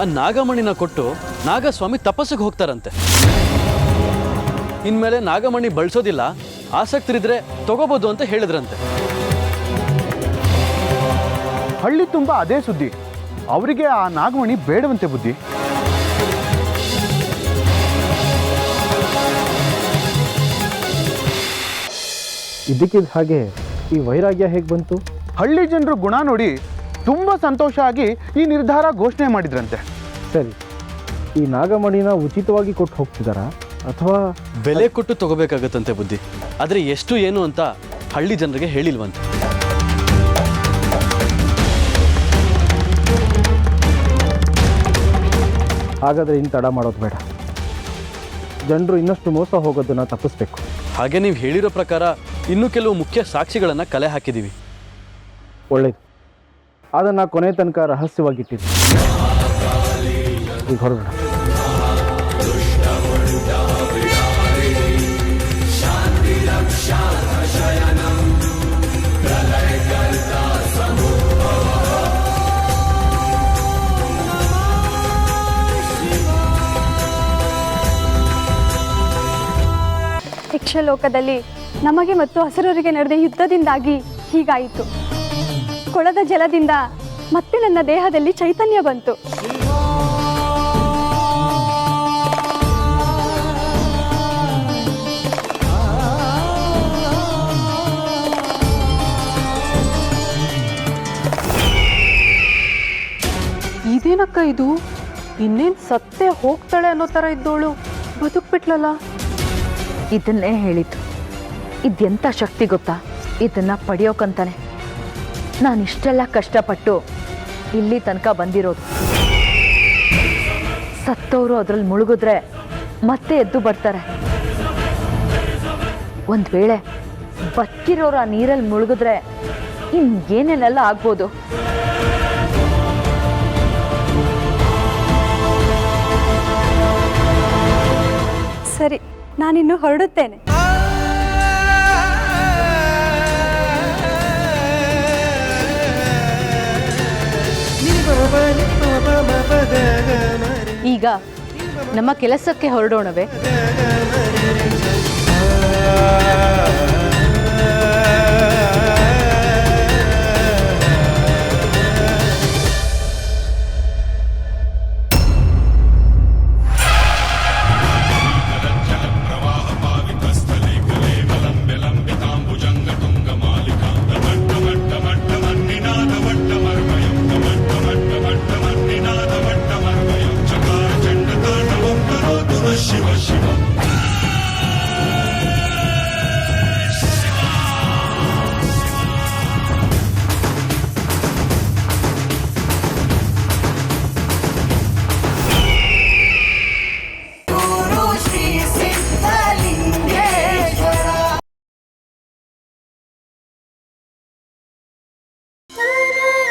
ಆ ನಾಗಮಣಿನ ಕೊಟ್ಟು ನಾಗಸ್ವಾಮಿ ತಪಸ್ಸಿಗೆ ಹೋಗ್ತಾರಂತೆ. ಇನ್ಮೇಲೆ ನಾಗಮಣಿ ಬಳಸೋದಿಲ್ಲ. ಆಸಕ್ತರಿದ್ರೆ ತಗೋಬೋದು ಅಂತ ಹೇಳಿದ್ರಂತೆ. ಹಳ್ಳಿ ತುಂಬ ಅದೇ ಸುದ್ದಿ. ಅವರಿಗೆ ಆ ನಾಗಮಣಿ ಬೇಡವಂತೆ ಬುದ್ಧಿ. ಇದಕ್ಕಿದ್ದ ಹಾಗೆ ಈ ವೈರಾಗ್ಯ ಹೇಗೆ ಬಂತು? ಹಳ್ಳಿ ಜನರು ಗುಣ ನೋಡಿ ತುಂಬ ಸಂತೋಷ ಆಗಿ ಈ ನಿರ್ಧಾರ ಘೋಷಣೆ ಮಾಡಿದ್ರಂತೆ. ಸರಿ. ಈ ನಾಗಮಣಿನ ಉಚಿತವಾಗಿ ಕೊಟ್ಟು ಹೋಗ್ತಿದ್ದಾರಾ ಅಥವಾ ಬೆಲೆ ಕೊಟ್ಟು ತಗೋಬೇಕಾಗತ್ತಂತೆ ಬುದ್ಧಿ. ಆದರೆ ಎಷ್ಟು ಏನು ಅಂತ ಹಳ್ಳಿ ಜನರಿಗೆ ಹೇಳಿಲ್ವಂತೆ. ಹಾಗಾದರೆ ಇನ್ನು ತಡ ಮಾಡೋದು ಬೇಡ. ಜನರು ಇನ್ನಷ್ಟು ಮೋಸ ಹೋಗೋದನ್ನು ತಪ್ಪಿಸ್ಬೇಕು. ಹಾಗೆ ನೀವು ಹೇಳಿರೋ ಪ್ರಕಾರ ಇನ್ನೂ ಕೆಲವು ಮುಖ್ಯ ಸಾಕ್ಷಿಗಳನ್ನು ಕಲೆ ಹಾಕಿದ್ದೀವಿ ಒಳ್ಳೇದು. ಅದನ್ನು ಕೊನೆ ತನಕ ರಹಸ್ಯವಾಗಿಟ್ಟಿದ್ದೀವಿ. ಈಗ ಹೊರಡೋಣ ಯಕ್ಷಲೋಕದಲ್ಲಿ ನಮಗೆ ಮತ್ತು ಹಸುರರಿಗೆ ನಡೆದ ಯುದ್ಧದಿಂದಾಗಿ ಹೀಗಾಯಿತು. ಕೊಳದ ಜಲದಿಂದ ಮತ್ತೆ ನನ್ನ ದೇಹದಲ್ಲಿ ಚೈತನ್ಯ ಬಂತು. ಇದೇನಕ್ಕ ಇದು? ಇನ್ನೇನ್ ಸತ್ತೆ ಹೋಗ್ತಾಳೆ ಅನ್ನೋ ಥರ ಇದ್ದೋಳು. ಬದುಕ್ಬಿಟ್ಲಲ್ಲ? ಇದನ್ನೇ ಹೇಳಿದ್ದು. ಇದೆಂಥ ಶಕ್ತಿ ಗೊತ್ತಾ? ಇದನ್ನ ಪಡೆಯೋಕಂತಾನೆ. ನಾನು ಇಷ್ಟೆಲ್ಲ ಕಷ್ಟಪಟ್ಟು ಇಲ್ಲಿ ತನಕ ಬಂದಿರೋದು. ಸತ್ತವರು ಅದ್ರಲ್ಲಿ ಮುಳುಗಿದ್ರೆ ಮತ್ತೆ ಎದ್ದು ಬರ್ತಾರೆ. ಒಂದು ವೇಳೆ ಬತ್ತಿರೋರು ಆ ನೀರಲ್ಲಿ ಮುಳುಗಿದ್ರೆ ಇನ್ನು ಏನೇನೆಲ್ಲ ಆಗ್ಬೋದು? ಸರಿ ನಾನಿನ್ನು ಹೊರಡುತ್ತೇನೆ. ಈಗ ನಮ್ಮ ಕೆಲಸಕ್ಕೆ ಹೊರಡೋಣವೇ? Hello.